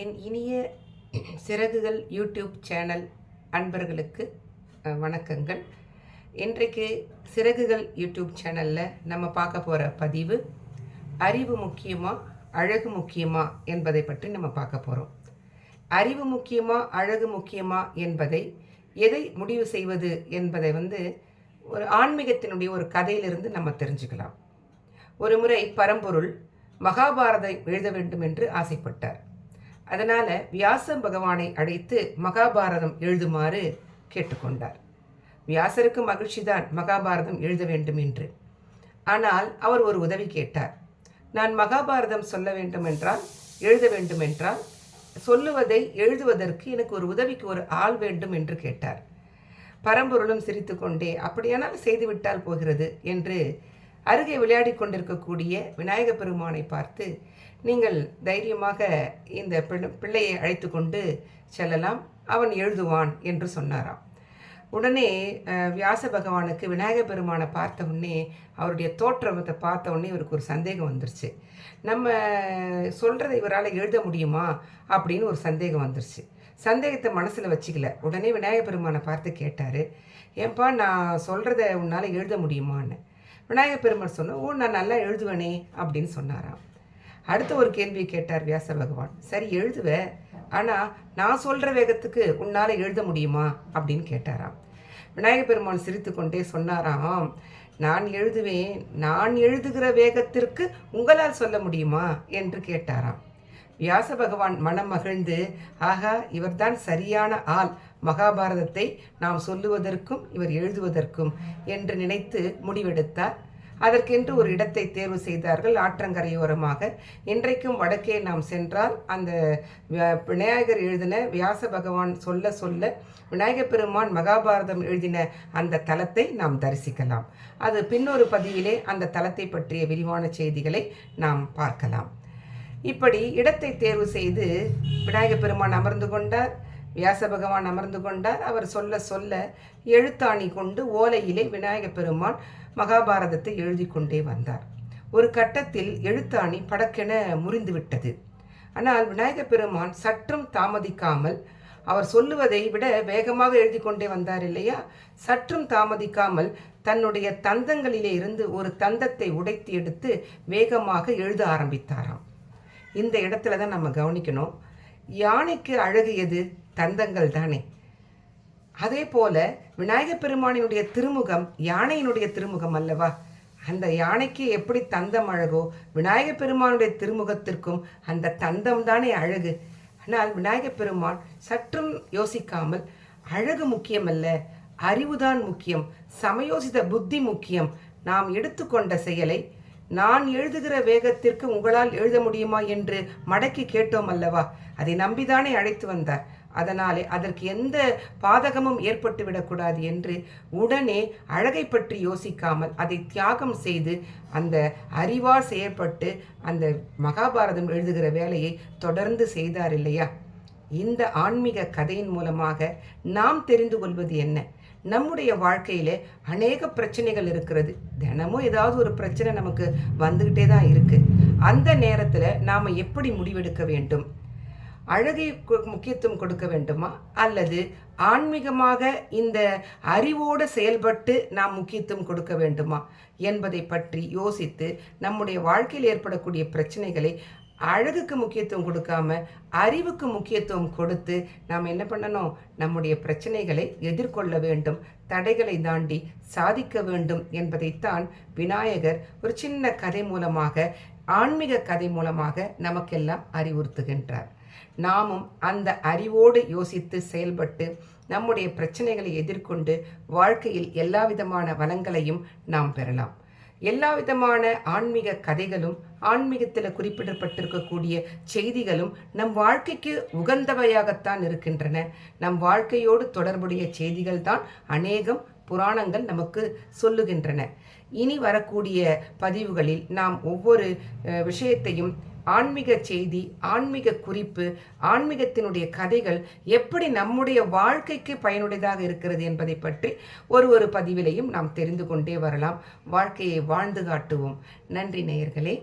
என் இனிய சிறகுகள் YouTube channel அன்பர்களுக்கு வணக்கங்கள். இன்றைக்கு சிறகுகள் யூடியூப் சேனலில் நம்ம பார்க்க போகிற பதிவு அறிவு முக்கியமா அழகு முக்கியமா என்பதை பற்றி நம்ம பார்க்க போகிறோம் அறிவு முக்கியமா அழகு முக்கியமா என்பதை எதை முடிவு செய்வது என்பதை வந்து ஒரு ஆன்மீகத்தினுடைய ஒரு கதையிலிருந்து நம்ம தெரிஞ்சுக்கலாம். ஒரு முறை பரம்பொருள் மகாபாரதம் எழுத வேண்டும் என்று ஆசைப்பட்டார். அதனால வியாச பகவானை அழைத்து மகாபாரதம் எழுதுமாறு கேட்டுக்கொண்டார். வியாசருக்கு மகிழ்ச்சிதான் மகாபாரதம் எழுத வேண்டும் என்று. ஆனால் அவர் ஒரு உதவி கேட்டார். நான் மகாபாரதம் சொல்ல வேண்டும் என்றால் எழுத வேண்டும் என்றால் சொல்லுவதை எழுதுவதற்கு எனக்கு ஒரு உதவிக்கு ஒரு ஆள் வேண்டும் என்று கேட்டார். பரம்பொருளும் சிரித்துக்கொண்டே அப்படியானால் செய்துவிட்டால் போகிறது என்று அருகே விளையாடி கொண்டிருக்கக்கூடிய விநாயக பெருமானை பார்த்து நீங்கள் தைரியமாக இந்த பிள்ளையை அழைத்து கொண்டு செல்லலாம் அவன் எழுதுவான் என்று சொன்னாராம். உடனே வியாச பகவானுக்கு விநாயக பெருமானை பார்த்த உடனே அவருடைய தோற்றத்தை பார்த்த உடனே இவருக்கு ஒரு சந்தேகம் வந்துருச்சு. நம்ம சொல்கிறத இவரால் எழுத முடியுமா? அப்படின்னு ஒரு சந்தேகம் வந்துருச்சு. சந்தேகத்தை மனசில் வச்சுக்கல. உடனே விநாயக பெருமானை பார்த்து கேட்டார். ஏன்பா நான் சொல்கிறத உன்னால் எழுத முடியுமான்னு? விநாயக பெருமான் சொன்ன ஓ நான் நல்லா எழுதுவேனே அப்படின்னு சொன்னாராம். அடுத்த ஒரு கேள்வி கேட்டார் வியாச பகவான். சரி எழுதுவ ஆனால் நான் சொல்கிற வேகத்துக்கு உன்னால் எழுத முடியுமா? அப்படின்னு கேட்டாராம். விநாயக பெருமான் சிரித்துக்கொண்டே சொன்னாராம் நான் எழுதுவேன் நான் எழுதுகிற வேகத்திற்கு உங்களால் சொல்ல முடியுமா? என்று கேட்டாராம். வியாச பகவான் மனம் மகிழ்ந்து ஆகா இவர்தான் சரியான ஆள். மகாபாரதத்தை நாம் சொல்லுவதற்கும் இவர் எழுதுவதற்கும் என்று நினைத்து முடிவெடுத்தார். அதற்கென்று ஒரு இடத்தை தேர்வு செய்தார்கள் ஆற்றங்கரையோரமாக. இன்றைக்கும் வடக்கே நாம் சென்றால் அந்த விநாயகர் எழுதின வியாச பகவான் சொல்ல சொல்ல விநாயகப் பெருமான் மகாபாரதம் எழுதின அந்த தலத்தை நாம் தரிசிக்கலாம். அது பின்னொரு பதிவிலே அந்த தலத்தை பற்றிய விரிவான செய்திகளை நாம் பார்க்கலாம். இப்படி இடத்தை தேர்வு செய்து விநாயகப் பெருமான் அமர்ந்து கொண்டார் வியாச பகவான் அமர்ந்து கொண்டார். அவர் சொல்ல சொல்ல எழுத்தாணி கொண்டு ஓலையிலே விநாயகப் பெருமான் மகாபாரதத்தை எழுதி கொண்டே வந்தார். ஒரு கட்டத்தில் எழுத்தாணி படக்கென முறிந்து விட்டது. ஆனால் விநாயகப் பெருமான் சற்றும் தாமதிக்காமல் அவர் சொல்லுவதை விட வேகமாக எழுதி கொண்டே வந்தார் இல்லையா? சற்றும் தாமதிக்காமல் தன்னுடைய தந்தங்களிலே இருந்து ஒரு தந்தத்தை உடைத்து எடுத்து வேகமாக எழுத ஆரம்பித்தாராம். இந்த இடத்துல தான் நம்ம கவனிக்கணும். யானைக்கு அழகு எது தந்தங்கள் தானே. அதே போல விநாயகப் பெருமானினுடைய திருமுகம் யானையினுடைய திருமுகம் அல்லவா? அந்த யானைக்கு எப்படி தந்தம் அழகோ விநாயகப் பெருமானுடைய திருமுகத்திற்கும் அந்த தந்தம் தானே அழகு. ஆனால் விநாயகப் பெருமான் சற்றும் யோசிக்காமல் அழகு முக்கியமல்ல அறிவுதான் முக்கியம் சமயோசித புத்தி முக்கியம். நாம் எடுத்துக்கொண்ட செயலை நான் எழுதுகிற வேகத்திற்கு உங்களால் எழுத முடியுமா என்று மடக்கி கேட்டோம் அல்லவா? அதை நம்பிதானே அழைத்து வந்தார். அதனாலே அதற்கு எந்த பாதகமும் ஏற்பட்டு விடக்கூடாது என்று உடனே அழகை பற்றி யோசிக்காமல் அதை தியாகம் செய்து அந்த அறிவால் செயற்பட்டு அந்த மகாபாரதம் எழுதுகிற வேலையை தொடர்ந்து செய்தார் இல்லையா? இந்த ஆன்மீக கதையின் மூலமாக நாம் தெரிந்து கொள்வது என்ன? நம்முடைய வாழ்க்கையில் அநேக பிரச்சனைகள் இருக்கிறது. தினமும் ஏதாவது ஒரு பிரச்சனை நமக்கு வந்துக்கிட்டே தான் இருக்குது அந்த நேரத்தில் நாம் எப்படி முடிவெடுக்க வேண்டும்? அழகை முக்கியத்துவம் கொடுக்க வேண்டுமா? அல்லது ஆன்மீகமாக இந்த அறிவோடு செயல்பட்டு நாம் முக்கியத்துவம் கொடுக்க வேண்டுமா? என்பதை பற்றி யோசித்து நம்முடைய வாழ்க்கையில் ஏற்படக்கூடிய பிரச்சனைகளை அழகுக்கு முக்கியத்துவம் கொடுக்காம அறிவுக்கு முக்கியத்துவம் கொடுத்து நாம் என்ன பண்ணணும்? நம்முடைய பிரச்சனைகளை எதிர்கொள்ள வேண்டும் தடைகளை தாண்டி சாதிக்க வேண்டும் என்பதைத்தான் விநாயகர் ஒரு சின்ன கதை மூலமாக ஆன்மீக கதை மூலமாக நமக்கெல்லாம் அறிவுறுத்துகின்றார். நாமும் அந்த அறிவோடு யோசித்து செயல்பட்டு நம்முடைய பிரச்சனைகளை எதிர்கொண்டு வாழ்க்கையில் எல்லா விதமான வளங்களையும் நாம் பெறலாம். எல்லா விதமான ஆன்மீக கதைகளும் ஆன்மீகத்தில் குறிப்பிடப்பட்டிருக்கக்கூடிய செய்திகளும் நம் வாழ்க்கைக்கு உகந்தவையாகத்தான் இருக்கின்றன. நம் வாழ்க்கையோடு தொடர்புடைய செய்திகள் தான் அநேகம் புராணங்கள் நமக்கு சொல்லுகின்றன. இனி வரக்கூடிய பதிவுகளில் நாம் ஒவ்வொரு விஷயத்தையும் ஆன்மீக செய்தி ஆன்மீக குறிப்பு ஆன்மீகத்தினுடைய கதைகள் எப்படி நம்முடைய வாழ்க்கைக்கு பயனுடையதாக இருக்கிறது என்பதை பற்றி ஒரு ஒரு பதிவிலையும் நாம் தெரிந்து கொண்டே வரலாம். வாழ்க்கையை வாழ்ந்து காட்டுவோம். நன்றி நேயர்களே.